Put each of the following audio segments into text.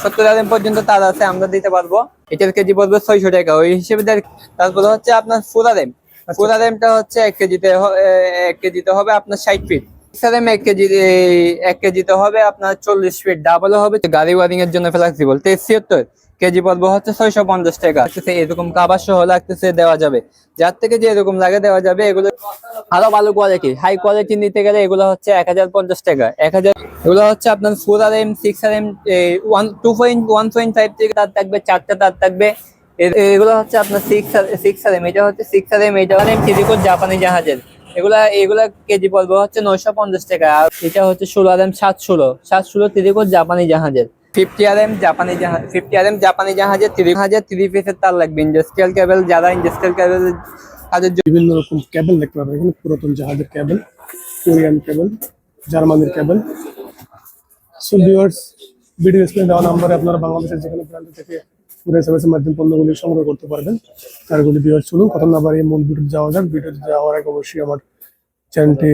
সত্তর দিন পর্যন্ত তার আছে আমরা দিতে পারব। এটার কেজি পড়বে ছয়শো টাকা। ওই হিসেবে তারপরে হচ্ছে আপনার ফুরা রেম ফুরা রেমটা হচ্ছে এক কেজিতে এক কেজিতে হবে আপনার ষাট ফিট এক কেজি এক কেজিতে হবে আপনার চল্লিশ ফিট ডাবল হবে গাড়ি ওয়ারিং এর জন্য ফ্লেক্সিবল তেইশ ছিয়াত্তর। কেজি পড়বে হচ্ছে ছয়শো পঞ্চাশ টাকা। এরকম কাবার সহ লাগতেছে, দেওয়া যাবে। যার থেকে যে এরকম লাগে দেওয়া যাবে, এগুলো আরও ভালো কোয়ালিটি হাই কোয়ালিটি নিতে গেলে এগুলো হচ্ছে এক হাজার পঞ্চাশ টাকা। এক হাজার এগুলো হচ্ছে আপনার four R M six R M one two point one point five থেকে তার থাকবে, চারটা তার থাকবে। এগুলো হচ্ছে আপনার six R six R M এটা হচ্ছে সিক্স আর এম এটা এম থ্রি জাপানি জাহাজের। এগুলা এগুলা কেজি পড়বে হচ্ছে নয়শো পঞ্চাশ টাকা। আর এটা হচ্ছে ষোলো আর এম সাত ষোলো সাত ষোলো তিরিকোট জাপানি জাহাজের। ফিফটি আর এম জাপানি জাহাজ, ফিফটি আর এম জাপানি জাহাজের তিরিশ হাজার থ্রি পিসের তার লাগবে ইন্ডাস্ট্রিয়াল কেবল যারা ইন্ডাস্ট্রিয়াল কেবল কাজের বিভিন্ন রকম কেবল দেখতে পাবেন এখানে, পুরাতন জাহাজের কেবল কোরিয়ান কেবল জার্মানির কেবল সো ভিউয়ার্স ভিডিও স্ক্রিনে দেওয়া নাম্বারে আপনারা বাংলাদেশের যেখানে প্রান্ত থেকে পুরো এস এর মাধ্যমে পণ্যগুলি সংগ্রহ করতে পারবেন। তারগুলি ভিউয়ার্স, চলুন, কথা না বাড়িয়ে মূল ভিডিও যাওয়া যাক। ভিডিওতে যাওয়ার আগে অবশ্যই আমার চ্যানেলটি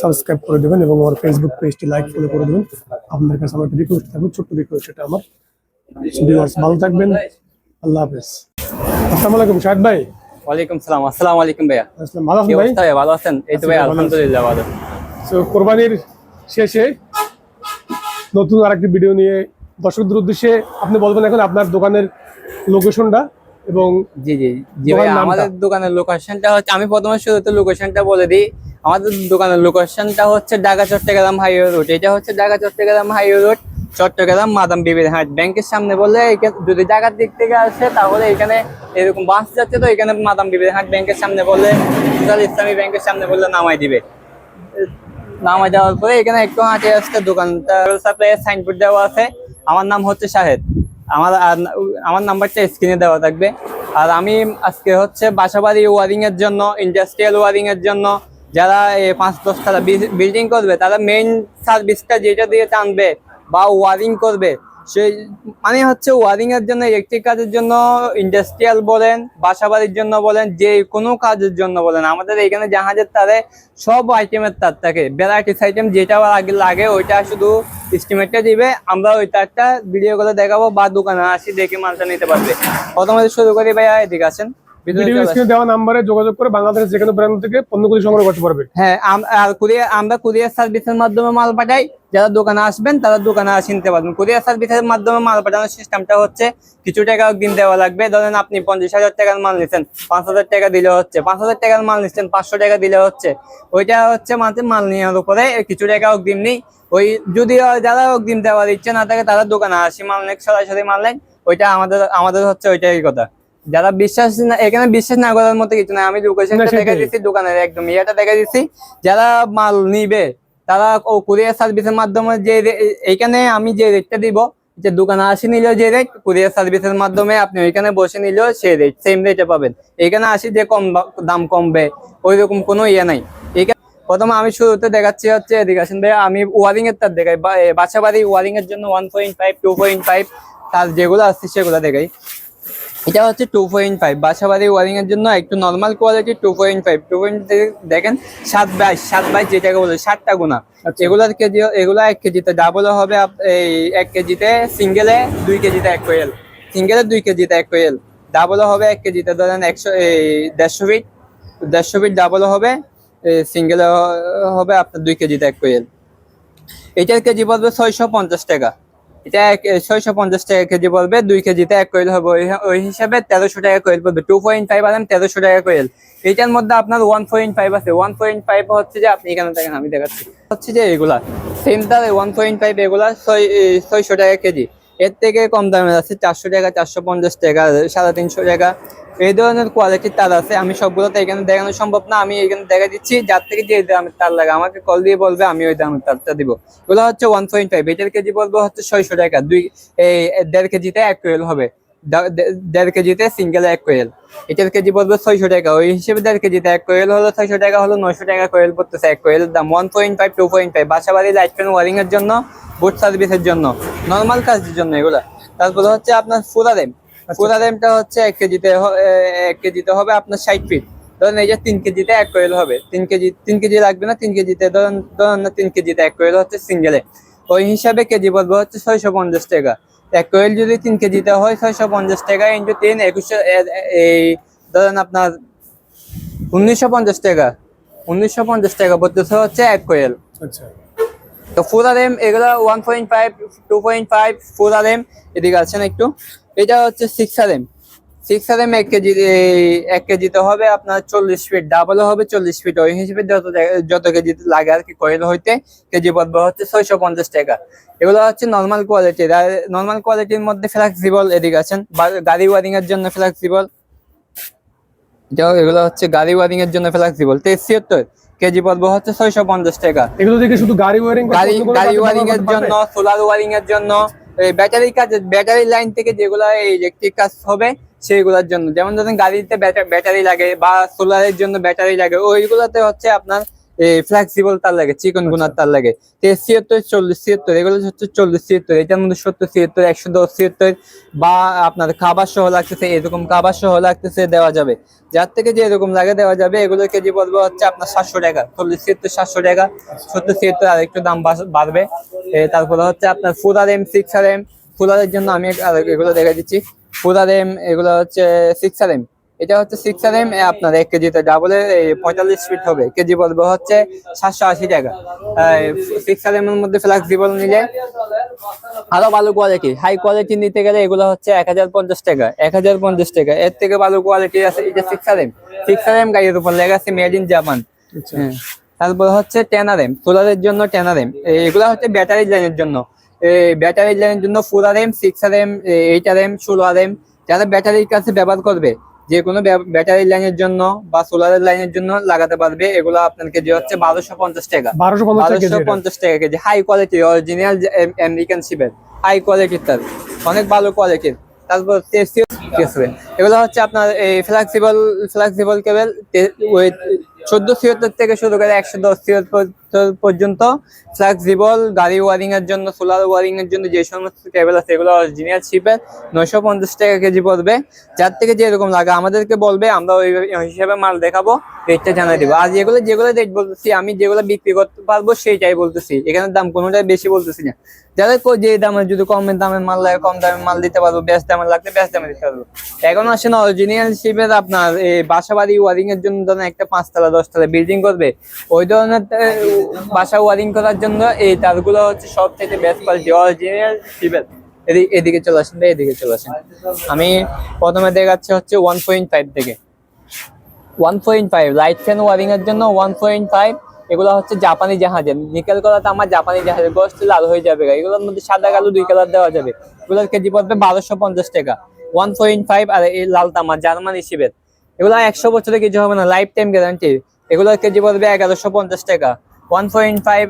সাবস্ক্রাইব করে দেবেন এবং আমার ফেসবুক পেজটি লাইক ফলো করে দেবেন। আপনাদের কাছে আমার রিকোয়েস্ট থাকবে ছোট্ট রিকোয়েস্ট এটা আমার। ভিউয়ার্স ভালো থাকবেন। আল্লাহ হাফেজ। আসসালামু আলাইকুম শাহেদ ভাই। ওয়ালাইকুম সালাম। আসসালামু আলাইকুম ভাইয়া। আসসালাম ভালো আছেন ভাই? ভালো আছেন? এই তো ভাই। আলহামদুলিল্লাহ ভালো। তো কোরবানির শেষে নতুন আরেকটি ভিডিও নিয়ে দর্শকদের উদ্দেশ্যে আপনি বলবেন এখন আপনার দোকানের লোকেশনটা এবং জি জি জি ভাই আমাদের দোকানের লোকেশনটা হচ্ছে আমি প্রথমে শুরুতে লোকেশনটা বলে দিই। আমাদের দোকানের লোকেশনটা হচ্ছে ঢাকা, চট্টগ্রাম হাইওয়ে রোড এটা হচ্ছে ঢাকা, চট্টগ্রাম হাইওয়ে রোড চট্টগ্রাম মাদাম বিবির হাট। ব্যাংকের সামনে বললে যদি ঢাকার দিক থেকে আসে, তাহলে এখানে এরকম বাস যাচ্ছে তো এখানে মাদাম বিবির হাট ব্যাংকের সামনে বললে ইসলামী ব্যাংকের সামনে বললে নামাই দিবে। নামাই দেওয়ার পরে এখানে একটু হাঁটে আসতে দোকানটা সাপ্লাইয়ের সাইনবোর্ড দেওয়া আছে। আমার নাম হচ্ছে শাহেদ। আমার আমার নাম্বারটা স্ক্রিনে দেওয়া থাকবে। আর আমি আজকে হচ্ছে বাসাবাড়ি ওয়ারিংয়ের জন্য ইন্ডাস্ট্রিয়াল ওয়ারিংয়ের জন্য যারা পাঁচ, দশ তালা বিল্ডিং করবে, তারা মেইন সার্ভিসটা যেটা দিয়ে টানবে বা ওয়ারিং করবে, সেই মানে হচ্ছে ওয়ারিং এর জন্য ইলেকট্রিক কাজের জন্য ইন্ডাস্ট্রিয়াল বলেন বাসাবাড়ির জন্য বলেন, যে কোনো কাজের জন্য বলেন, আমাদের এখানে জাহাজের তারে সব আইটেমের তার থাকে। ভ্যারাইটিস আইটেম যেটা আগে লাগে ওইটা শুধু এস্টিমেটটা দিবে, আমরা ওইটা একটা ভিডিও করে দেখাবো বা দোকানে আসি, দেখে মালটা নিতে পারবে। প্রথমে শুরু করি ভাইয়া, এদিকে আসেন। দেওয়া নাম্বারে যোগাযোগ করে প্রান্ত থেকে পণ্যগুলি সংগ্রহ করতে পারবে। হ্যাঁ আমরা কুরিয়ার সার্ভিসের মাধ্যমে মাল পাঠাই। যারা দোকানে আসবেন তারা দোকানে আসে নিতে পারবেন। কুরিয়ার সার্ভিসের মাধ্যমে মাল পাঠানোর সিস্টেমটা হচ্ছে কিছু টাকা দেওয়া লাগবে। ধরেন আপনি পঞ্চাশ হাজার টাকার মাল নিচ্ছেন পাঁচ হাজার টাকা দিলে হচ্ছে। পাঁচ হাজার টাকার মাল নিচ্ছেন পাঁচশো টাকা দিলে হচ্ছে। ওইটা হচ্ছে মাঝে মাল নেওয়ার উপরে কিছু টাকা অগ্রিম নেই। ওই যদি যারা অগ্রিম দেওয়ার ইচ্ছে না থাকে তারা দোকানে আসি মাল নেক সরাসরি মাল নেন ওইটা আমাদের আমাদের হচ্ছে ওইটাই কথা। যারা বিশ্বাস না এখানে বিশ্বাস না করার মতো কিছু না আমি লোকেশনটা দেখা দিচ্ছি দোকানের একদম ইয়েটা দেখা দিচ্ছি যারা মাল নিবে তারা ও কুরিয়ার সার্ভিসের মাধ্যমে যে এইখানে আমি যে রেটটা দিব যে দোকানে আসি নিলেও যে রেট কুরিয়ার সার্ভিসের মাধ্যমে আপনি ওইখানে বসে নিলেও সে রেট সেম রেটে পাবেন। এখানে আসি যে কম দাম কমবে ওই রকম কোনো ইয়ে নাই। এখানে প্রথমে আমি শুরুতে দেখাচ্ছি হচ্ছে এদিকে আসেন ভাই আমি ওয়ারিং এর তার দেখাই। বা- এ, বাসা বাড়ি ওয়ারিং এর জন্য one point five two point five তার যেগুলো আসছে সেগুলো দেখাই। এটা হচ্ছে টু পয়েন্ট ফাইভ বাসাবাড়ি ওয়ারিং এর জন্য একটু normal quality two point five two point দেখেন সাত বাইশ সাত বাইশ যেটাকে বলে ষাটটা গুণা। আচ্ছা। এগুলোর কেজি এগুলো এক কেজিতে ডাবল হবে এই এক কেজিতে সিঙ্গেলে দুই কেজিতে এক কোয়েল। সিঙ্গেলে দুই কেজিতে এক কোয়েল। ডাবল হবে এক কেজিতে ধরেন একশো এই দেড়শো ফিট দেড়শো ফিট ডাবল হবে সিঙ্গেলে হবে আপনার দুই কেজিতে এক কোয়েল। এটার কেজি পড়বে ছয়শো পঞ্চাশ টাকা। এটা ছয়শো পঞ্চাশ টাকা কেজি পড়বে দুই কেজিতে এক কোয়েল হবে। ওই হিসাবে তেরোশো টাকা কোয়েল পড়বে টু পয়েন্ট ফাইভ আনেন তেরোশো টাকা কোয়েল এইটার মধ্যে আপনার ওয়ান পয়েন্ট ফাইভ আছে। ওয়ান পয়েন্ট ফাইভ হচ্ছে যে আপনি এখানে দেখেন, আমি দেখাচ্ছি। হচ্ছে যে এগুলা সেম তার ওয়ান পয়েন্ট ফাইভ এগুলা ছয় ছয়শো টাকা কেজি। এর থেকে কম দামের আছে, চারশো টাকা, চারশো পঞ্চাশ টাকা, সাড়ে তিনশো টাকা। এই ধরনের কোয়ালিটির তার আছে। আমি সবগুলো তো এখানে দেখানো সম্ভব না। আমি এখানে দেখা দিচ্ছি, যার থেকে যে দামের তার লাগে। আমাকে কল দিয়ে বলবে, আমি ওই দামের তারটা দিব। এগুলো হচ্ছে ওয়ান পয়েন্ট ফাইভ এটার কেজি বলব হচ্ছে ছয়শো টাকা। দুই, এই দেড় কেজিতে এক কোয়েল হবে। দেড় কেজিতে সিঙ্গেল এক কোয়েল এটার কেজি বলব ছয়শো টাকা। ওই হিসেবে দেড় কেজিতে এক কোয়েল হলো ছয়শো টাকা, হলো নয়শো টাকা কোয়েল পড়তেছে এক কোয়েল দাম one point five two point five বাসা বাড়ি লাইট ফ্যান ওয়ারিং এর জন্য বুট সার্ভিসের জন্য নর্মাল কাজের জন্য এগুলা। তারপরে হচ্ছে আপনার ফুলারেম ফুলারেমটা হচ্ছে এক কেজিতে এক কেজিতে হবে আপনার ষাট ফিট। ধরেন এই যে তিন কেজিতে এক কোয়েল হবে। তিন কেজি তিন কেজি লাগবে না তিন কেজিতে ধরেন ধরেন না তিন কেজিতে এক কোয়েল হচ্ছে সিঙ্গেলে ওই হিসাবে কেজি বলব হচ্ছে ছয়শো পঞ্চাশ টাকা। এক কোয়েল যদি তিন কেজিতে হয় ছয়শো পঞ্চাশ টাকা ইন্টু তিন একুশশো এই ধরেন আপনার উনিশশো পঞ্চাশ টাকা। উনিশশো পঞ্চাশ টাকা পড়তেছে হচ্ছে এক কোয়েল আচ্ছা। তো ফোর আর এম এগুলো one point five two point five four R M এদিকে আছেন একটু। এটা হচ্ছে six R M six R M এক কেজি এক কেজিতে হবে আপনার চল্লিশ ফিট ডাবল হবে চল্লিশ ফিট ওই হিসেবে যত যত কেজি লাগে আর কি কয়েল হইতে কেজি পড়বে হচ্ছে ছয়শো পঞ্চাশ টাকা। এগুলো হচ্ছে নর্মাল কোয়ালিটির আর নর্মাল কোয়ালিটির মধ্যে ফ্লেক্সিবল এদিকে আছেন গাড়ি ওয়ারিং এর জন্য ফ্লেক্সিবল এগুলো হচ্ছে গাড়ি ওয়ারিং এর জন্য ফ্লেক্সিবল তেইশ ছিয়াত্তর কেজি পড়বে হচ্ছে ছয়শো পঞ্চাশ টাকা। এগুলো দেখে শুধু গাড়ি ওয়ারিং গাড়ি গাড়ি ওয়ারিং এর জন্য সোলার ওয়ারিং এর জন্য ব্যাটারি কাজ ব্যাটারি লাইন থেকে যেগুলো ইলেকট্রিক কাজ হবে, সেইগুলোর জন্য। যেমন ধরেন গাড়িতে ব্যাটারি লাগে বা সোলারের জন্য ব্যাটারি লাগে, ওইগুলোতে হচ্ছে আপনার ফ্লেক্সিবল তার লাগে চিকন গুনার তার লাগে। তেইশ ছিয়াত্তর চল্লিশ ছিয়াত্তর এগুলো হচ্ছে চল্লিশ ছিয়াত্তর এটার মধ্যে সত্তর ছিয়াত্তর একশো দশ ছিয়াত্তর বা আপনার খাবার সহ লাগতেছে এরকম খাবার সহ লাগতেছে দেওয়া যাবে। যার থেকে যে এরকম লাগে দেওয়া যাবে এগুলো কেজি পড়বে হচ্ছে আপনার সাতশো টাকা। চল্লিশ ছিয়াত্তর সাতশো টাকা সত্তর ছিয়াত্তর আর একটু দাম বাড়বে। তারপরে হচ্ছে আপনার full R M six R M full R জন্য আমি এগুলো দেখা দিচ্ছি। ফুল আর এম এগুলো হচ্ছে সিক্স আর এম। এটা হচ্ছে সিক্স আর এম আপনার এক কেজিতে ডাবলে পঁয়তাল্লিশ ফিট হবে। কেজি পড়বে হচ্ছে সাতশো আশি টাকা। সিক্স আর এম এর মধ্যে ফ্লেক্সিবল নিলে আরও ভালো কোয়ালিটি হাই কোয়ালিটি নিতে গেলে এগুলো হচ্ছে এক হাজার পঞ্চাশ টাকা এক হাজার পঞ্চাশ টাকা। এর থেকে ভালো কোয়ালিটি আছে এটা six R M six R M গাড়ির উপর লেখা আছে মেড ইন জাপান। তারপর হচ্ছে টেনার এম সোলারের জন্য টেনার এম এগুলো হচ্ছে ব্যাটারি লাইনের জন্য। ব্যাটারি লাইনের জন্য four R M six R M eight R M ষোলো আর এম যারা ব্যাটারির কাছে ব্যবহার করবে যে কোনো ব্যাটারি লাইনের জন্য বা সোলারের লাইনের জন্য লাগাতে পারবে। এগুলো আপনার কেজি হচ্ছে বারোশো পঞ্চাশ টাকা। বারোশো পঞ্চাশ টাকা KG. High quality original American শিপের হাই কোয়ালিটির তার। অনেক ভালো কোয়ালিটির তারপর এগুলো হচ্ছে আপনার এই ফ্লেক্সিবল ফ্লেক্সিবল কেবল চোদ্দ ছিয়াত্তর থেকে শুরু করে একশো দশ ছিয়াত্তর পর্যন্ত ফ্লেক্সিবল গাড়ি ওয়ারিং এর জন্য, সোলার ওয়ারিং এর জন্য যে সমস্ত কেবল আছে, এগুলো অরিজিনাল শিপের নয়শো পঞ্চাশ টাকা কেজি পড়বে। যার থেকে যেরকম লাগে, আমাদেরকে বলবে, আমরা ওই হিসাবে মাল দেখাবো রেটটা জানাই দিব। আর যেগুলো যেগুলো রেট বলতেছি, আমি যেগুলো বিক্রি করতে পারব, সেইটাই বলতেছি। এখানে দাম কোনোটাই বেশি বলতেছি না। যাদের যে দামে, যদি কম দামের মাল লাগে, কম দামের মাল দিতে পারব, বেশ দামের লাগলে বেশ দামে দিতে পারব। এখন আসে না অরিজিনাল শিপের আপনার, এই বাসা বাড়ি ওয়ারিং এর জন্য ধরেন একটা পাঁচতলা দশতলা বিল্ডিং করবে। ওই ধরনের বাসা ওয়ারিং করার জন্য এই তারগুলো হচ্ছে সব থেকে বেস্ট কোয়ালিটি এদিকে চলে আসেন ভাই, এদিকে চলে আসেন। আমি প্রথমে দেখাচ্ছি হচ্ছে ওয়ান পয়েন্ট ফাইভ থেকে। One point five light fan wiring এর জন্য ওয়ান পয়েন্ট ফাইভ এগুলো হচ্ছে জাপানি জাহাজের। নিকেল করা আমার জাপানি জাহাজের গোস্ত লাল হয়ে যাবে এগুলোর মধ্যে সাদা কালো দুই কালার দেওয়া যাবে। এগুলোর কেজি পড়বে বারোশো পঞ্চাশ টাকা। ওয়ান পয়েন্ট ফাইভ আর এই লাল তামা জার্মানি শিবের এগুলো একশো বছরে কিছু হবে না লাইফ টাইম গ্যারান্টি এগুলোর কেজি পড়বে এগারোশো পঞ্চাশ টাকা। One point five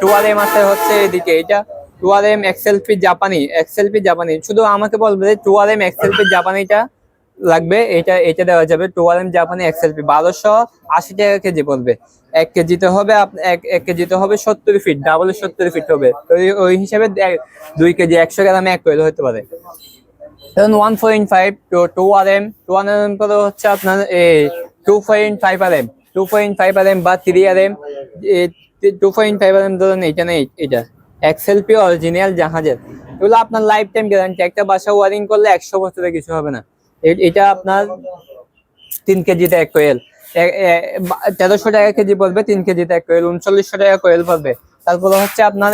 two R M আছে হচ্ছে এদিকে, এটা two R M Excel P জাপানি এক্সেল পি জাপানি শুধু আমাকে বলবে two R M Excel P জাপানিটা লাগবে, এটা এটা দেওয়া যাবে টুয়ার এম জাপানি এক্সেলপি বারোশো আশি টাকা কেজি পড়বে। এক কেজিতে হবে এক কেজিতে হবে সত্তর ফিট ডাবল সত্তর ফিট হবে। ওই- ওই হিসাবে দুই কেজি একশো গ্রামে এক কোয়েল হতে পারে। Five two R M two R M হচ্ছে আপনার two five R M two five R M বা three R M two five R M ধরুন জাহাজের। এগুলো আপনার লাইফ টাইম গ্যারান্টি একটা বাসা ওয়ারিং করলে একশো বছরে কিছু হবে না। এটা আপনার তিন কেজিতে এক কোয়েল তেরোশো টাকা কেজি পড়বে তিন কেজিতে এক কোয়েল উনচল্লিশশো টাকা কোয়েল পড়বে। তারপরে হচ্ছে আপনার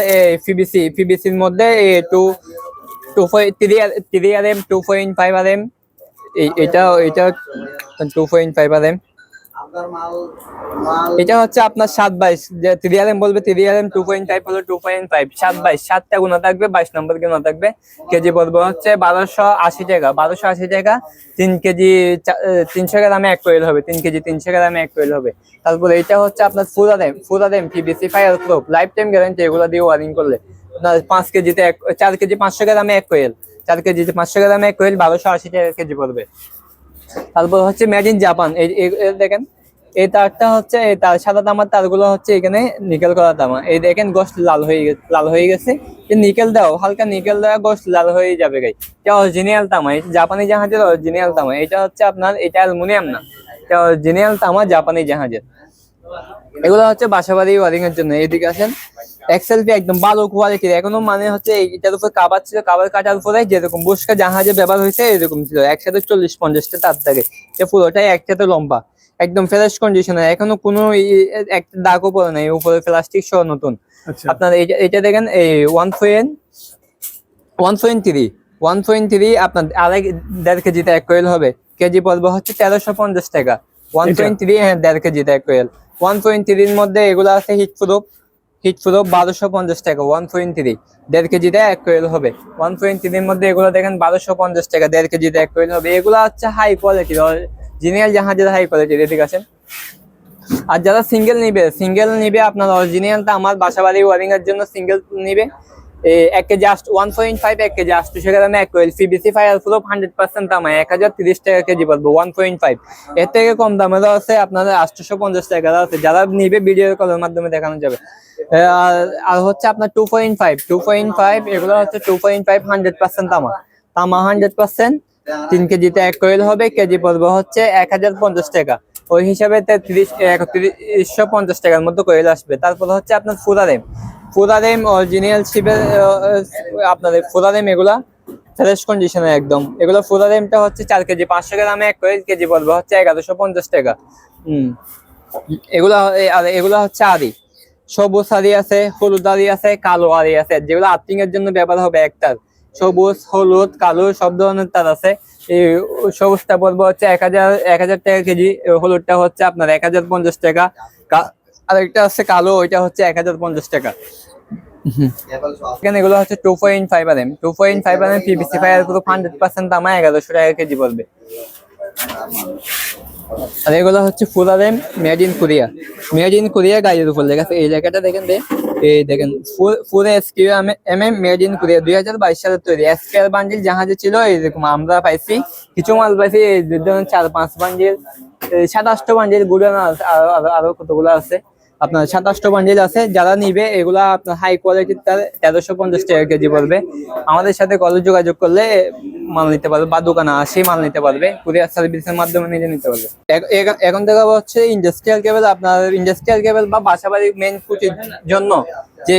মধ্যে two two three three R M two point five R M এটা এটা two point five R M এটা হচ্ছে আপনার সাত বাইশ। যে থ্রি আর এম বলবে three R M two point five হলো টু পয়েন্ট ফাইভ সাত বাইশ, সাতটা গুণা থাকবে, বাইশ নম্বর গুণা থাকবে। কেজি পড়বে হচ্ছে বারোশো আশি টাকা, বারোশো আশি টাকা, তিন কেজি তিনশো গ্রামে এক কোয়েল হবে, তিন কেজি তিনশো গ্রামে এক কোয়েল হবে। তারপরে এটা হচ্ছে আপনার R R M PVC fireproof lifetime guarantee এগুলো দিয়ে ওয়ারিং করলে। পাঁচ কেজিতে এক, চার কেজি পাঁচশো গ্রামে এক কোয়েল। চার কেজিতে পাঁচশো গ্রামে এক কোয়েল, বারোশো আশি টাকা কেজি পড়বে। তারপর হচ্ছে মেড ইন জাপান দেখেন, এই তারটা হচ্ছে, এই তার সাদা তামার তারগুলো হচ্ছে এখানে নিকেল করা তামা। এই দেখেন, গোস্ত লাল হয়ে গেছে লাল হয়ে গেছে। এই নিকেল দাও, হালকা নিকেল দেওয়া গোস্ত লাল হয়ে যাবে গাই। এটা অরিজিনাল তামা জাপানি জাহাজের অরিজিনাল তামা। এটা হচ্ছে আপনার, এটা অ্যালুমিনিয়াম না। এটা অরিজিনাল তামা জাপানি জাহাজের। এগুলো হচ্ছে বাসাবাড়ি ওয়ারিং এর জন্য। এদিকে আসেন। এক্সেলভি একদম ভালো কোয়ালিটির এখনও মানে হচ্ছে এটার উপর কাবার ছিল কাবার কাটার উপরে যেরকম বুসকা জাহাজে ব্যবহার হয়েছে এরকম ছিল। একসাথে চল্লিশ পঞ্চাশটা তার থাকে। এটা পুরোটাই একসাথে লম্বা। একদম ফ্রেশ কন্ডিশনে এখনও কোনো একটা দাগও পড়ে নাই। উপরে প্লাস্টিক সহ নতুন। আচ্ছা। আপনার এটা দেখেন এই one point one point three one point three আপনার আড়াই দেড় কেজিতে এক কোয়েল হবে। কেজি পড়বে হচ্ছে তেরোশো পঞ্চাশ টাকা। ওয়ান? পয়েন্ট থ্রি হ্যাঁ দেড় কেজিতে এক কোয়েল ওয়ান পয়েন্ট থ্রির মধ্যে এগুলো আছে হিট প্রুফ হিট প্রুফ বারোশো পঞ্চাশ টাকা ওয়ান পয়েন্ট থ্রি দেড় কেজিতে এক কোয়েল হবে। ওয়ান পয়েন্ট থ্রির মধ্যে এগুলো দেখেন বারোশো পঞ্চাশ টাকা, দেড় কেজিতে এক কোয়েল হবে। এগুলো হচ্ছে হাই কোয়ালিটির জিনিয়াল জাহাজের হাই কোয়ালিটির এদিকে আছেন আর যারা সিঙ্গেল নিবে সিঙ্গেল নিবে আপনার অরিজিনালটা আমার বাসা বাড়ি ওয়ারিং এর জন্য সিঙ্গেল নিবে। এক কেজি আষ্ট ওয়ান পয়েন্ট ফাইভ এক কেজি আটশো গ্রামে এক coil CBC fire proof hundred percent দামে, এক হাজার তিরিশ টাকা কেজি পড়বে ওয়ান পয়েন্ট ফাইভ এর থেকে কম দামেরও আছে আপনাদের আটশোশো পঞ্চাশ টাকা আছে। যারা নিবে ভিডিও কলের মাধ্যমে দেখানো যাবে। আর হচ্ছে আপনার two point five two point five এগুলো হচ্ছে two point five hundred percent তামা তামা হান্ড্রেড পার্সেন্ট তিন কেজিতে এক কোয়েল হবে, কেজি পড়বে হচ্ছে এক হাজার পঞ্চাশ টাকা। ওই হিসাবে তিরিশ একত্রিশশো পঞ্চাশ টাকার মতো কোয়েল আসবে। তারপর হচ্ছে আপনার ফুরারেম ফুরারেম অরিজিনাল শিপের আপনার ফুরারেম এগুলা ফ্রেশ কন্ডিশনে একদম। এগুলো ফুরারেমটা হচ্ছে চার কেজি, পাঁচশো গ্রামে এক কোয়েল কেজি পড়বে হচ্ছে এগারোশো পঞ্চাশ টাকা। হম। এগুলা আর এগুলা হচ্ছে আদি। সবুজ আদি আছে, হলুদ আদি আছে, কালো আদি আছে। যেগুলো আর্থিং এর জন্য ব্যবহার হবে একটার সবুজ, হলুদ, কালো সব ধরনের তার আছে। এই সবুজটা পড়বে হচ্ছে এক হাজার এক হাজার টাকা কেজি। হলুদটা হচ্ছে আপনার এক হাজার পঞ্চাশ টাকা। আরেকটা আছে কালো, ওইটা হচ্ছে এক হাজার পঞ্চাশ টাকা। এখানে এগুলো হচ্ছে পার্সেন্ট এগারোশো টাকা কেজি আর এগুলো হচ্ছে R M made in Korea. Made in Korea গাড়ির উপর লেখা আছে। এই জায়গাটা দেখেন দে। এই দেখেন, full SQ M M made in Korea. দুই হাজার বাইশ সালের তৈরি। এসকেআর বান্ডিল জাহাজে ছিল এইরকম আমরা পাইছি। কিছু মাল পাইছি, এই ধরুন চার পাঁচ বান্ডিল সাত আটটা বান্ডিল আরও, আরো- আরও কতগুলো আছে। আপনার সাতাশটা বান্ডিল আছে, যারা নিবে, এগুলা আপনার হাই কোয়ালিটির তার তেরোশো পঞ্চাশ টাকা কেজি পড়বে। আমাদের সাথে কল যোগাযোগ করলে মাল নিতে পারবে, বা দোকানে আসে মাল নিতে পারবে কুরিয়ার সার্ভিসের মাধ্যমে নিজে নিতে পারবে। এখ- এখ- এখন দেখা হচ্ছে ইন্ডাস্ট্রিয়াল কেবল আপনার ইন্ডাস্ট্রিয়াল কেবল বা বাসাবাড়ি মেন ফুটির জন্য যে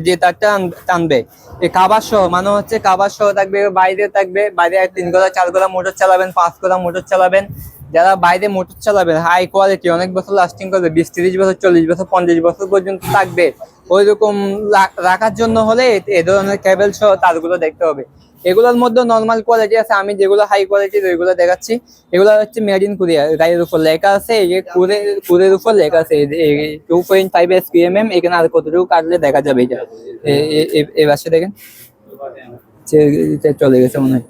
যে তারটা টানবে এই কাবার সহ মানে হচ্ছে কাবার সহ থাকবে, বাইরে থাকবে, বাইরে তিন গোলা, চার গোলা মোটর চালাবেন, পাঁচ গোলা মোটর চালাবেন যারা বাইরে মোটর চালাবেন হাই কোয়ালিটি অনেক বছর লাস্টিং করবে, বিশ, তিরিশ বছর, চল্লিশ বছর, পঞ্চাশ বছর পর্যন্ত থাকবে। ওই রকম রাখার জন্য হলে এ- ধরনের কেবল সহ তারগুলো দেখতে হবে। এগুলোর মধ্যে নর্মাল কোয়ালিটি আছে, আমি যেগুলো হাই কোয়ালিটির ওইগুলো দেখাচ্ছি। এগুলো হচ্ছে মেড ইন কোরিয়া গাড়ির উপর লেখা আছে কুরের উপর লেখা আছে two point five S P M M এখানে আর কতটুকু কাটলে দেখা যাবে এটা। এ- দেখেন। চলে গেছে মনে হয়।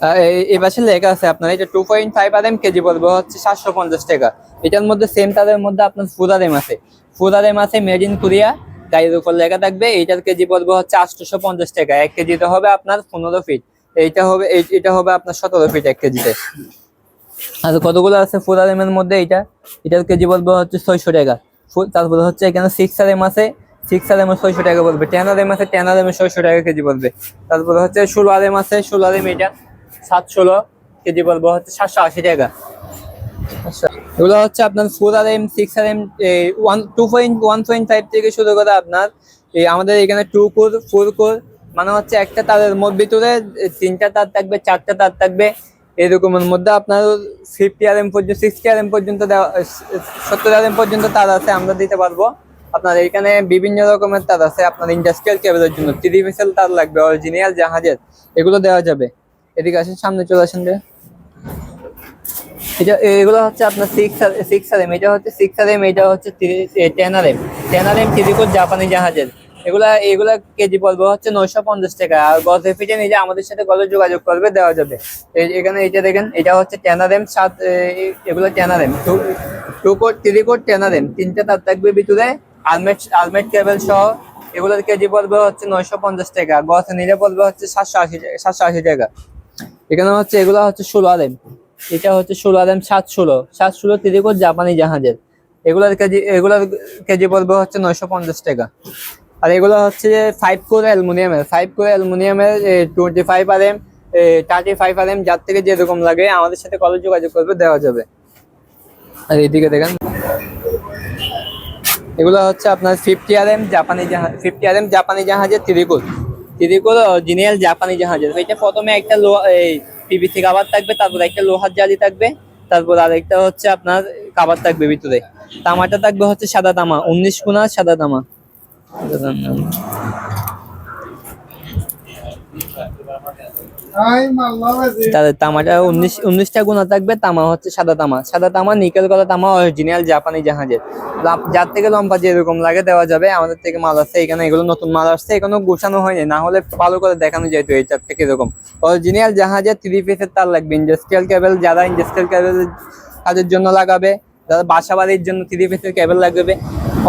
এই- পাশে লেখা আছে আপনার এটা two point five R M kg পড়বে হচ্ছে সাতশো পঞ্চাশ টাকা। এটার মধ্যে সেম তারের মধ্যে আপনার ফুদার এম আছে। ফুদার এম আছে মেড ইন কোরিয়া গাড়ির উপর লেখা থাকবে, এইটার কেজি পড়বে হচ্ছে আটশোশো পঞ্চাশ টাকা। এক কেজিতে হবে আপনার পনেরো ফিট এইটা হবে এটা হবে আপনার সতেরো ফিট এক কেজিতে। আর কতগুলো আছে এর মধ্যে এইটা? এটার কেজি বলব হচ্ছে ছয়শো টাকা। তারপরে হচ্ছে এখানে সিক্স আর এম আছে সিক্স আর এম ছয়শো টাকা বলবে। টেন এম আছে টেন আর এম ছয়শো টাকা কেজি বলবে। তারপরে হচ্ছে ষোলো আর এম আছে, ষোলো আর এম এটা সাত ষোলো কেজি বলব, হচ্ছে সাতশো আশি টাকা। এগুলো হচ্ছে আপনার four R M six R M one two point one point five থেকে শুরু করে আপনার এই আমাদের এখানে টু কোর ফোর কোর মানে হচ্ছে একটা তারের মধ্যে ভিতরে তিনটা তার থাকবে, চারটা তার থাকবে। এরকমের মধ্যে আপনার ফিফটি আর এম পর্যন্ত সিক্সটি আর এম পর্যন্ত দেওয়া সত্তর আর এম পর্যন্ত তার আছে, আমরা দিতে পারব। আপনার এখানে বিভিন্ন রকমের তার আছে, আপনার ইন্ডাস্ট্রিয়াল কেবলের জন্য থ্রি তার লাগবে অরিজিনাল জাহাজের, এগুলো দেওয়া যাবে। এদিকে আসেন, সামনে চলে আসেন রে। এটা এগুলো হচ্ছে আপনার সিক্স সিক্স আর এম এটা হচ্ছে সিক্স আর এম এটা হচ্ছে ten R M ten R M three coat জাপানি জাহাজের। এগুলা এগুলা কেজি পড়বে হচ্ছে নয়শো পঞ্চাশ টাকা। আর গজ এফিটে নিজে আমাদের সাথে গলে যোগাযোগ করবে, দেওয়া যাবে। এখানে এটা দেখেন, এটা হচ্ছে টেন আর এম সাত এগুলো ten R M two two coat three coat R M তিনটা তার থাকবে ভিতরে আলমেট আলমেট কেবল সহ। এগুলোর কেজি পড়বে হচ্ছে নয়শো পঞ্চাশ টাকা। গজ নিলে পড়বে হচ্ছে সাতশো আশি টাকা সাতশো আশি টাকা। এখানে হচ্ছে এগুলো হচ্ছে ষোলো আরেম এটা হচ্ছে ষোলো আরেম সাত ষোলো। সাত ষোলো তিরিকোট জাপানি জাহাজের। এগুলোর কেজি, এগুলার কেজি পড়বে হচ্ছে নয়শো পঞ্চাশ টাকা। আর এগুলো হচ্ছে যে ফাইভ কোর অ্যালুমিনিয়ামের। ফাইভ কোর অ্যালুমিনিয়ামের twenty five R M thirty five R M যার থেকে যেরকম লাগে, আমাদের সাথে কলেজ যোগাযোগ করবে, দেওয়া যাবে। আর এইদিকে দেখেন। এগুলো হচ্ছে আপনার ফিফটি আর এম জাপানি জাহাজ ফিফটি আর এম জাপানি জাহাজের ত্রিকুল ত্রিকুল জিনিয়াল জাপানি জাহাজের এটা প্রথমে একটা লো এই পিভিসি কাভার থাকবে, তারপর একটা লোহার জালি থাকবে, তারপর আরেকটা হচ্ছে আপনার কাবার থাকবে ভিতরে। তামাটা থাকবে হচ্ছে সাদা তামা, উনিশ কোনা সাদা তামা। তামাটা উনিশ, উনিশটা থাকবে, তামা হচ্ছে সাদা তামা। সাদা তামা তামা অরিজিনাল জাপানি জাহাজের। যার থেকে লম্বা যেরকম লাগে দেওয়া যাবে, আমাদের থেকে মাল আসছে, এখানে এগুলো নতুন মাল আসছে, এখনও গোছানো হয়নি। না হলে ভালো করে দেখানো যেত এই চারটে কীরকম। অরিজিনাল জাহাজের থ্রি পিসের তার লাগবে ইন্ডাস্ট্রিয়াল কেবল যারা ইন্ডাস্ট্রিয়াল কেবল কাজের জন্য লাগাবে, যারা বাসা বাড়ির জন্য থ্রি পিসের কেবল লাগবে।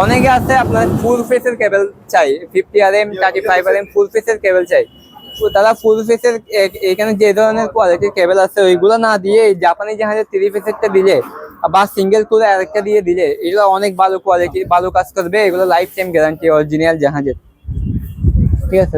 অনেকে আছে আপনার ফুল ফেসের কেবল চাই fifty R M thirty five R M full ফেসের কেবল চাই। তারা ফুল ফেসের এখানে যে ধরনের কোয়ালিটির কেবল আছে, ওইগুলো না দিয়ে জাপানি জাহাজের থ্রি ফেসেরটা দিলে, বা সিঙ্গেল করে আরেকটা দিয়ে দিলে, এগুলো অনেক ভালো কোয়ালিটি ভালো কাজ করবে, এগুলো লাইফ টাইম গ্যারান্টি অরিজিনাল জাহাজের। ঠিক আছে?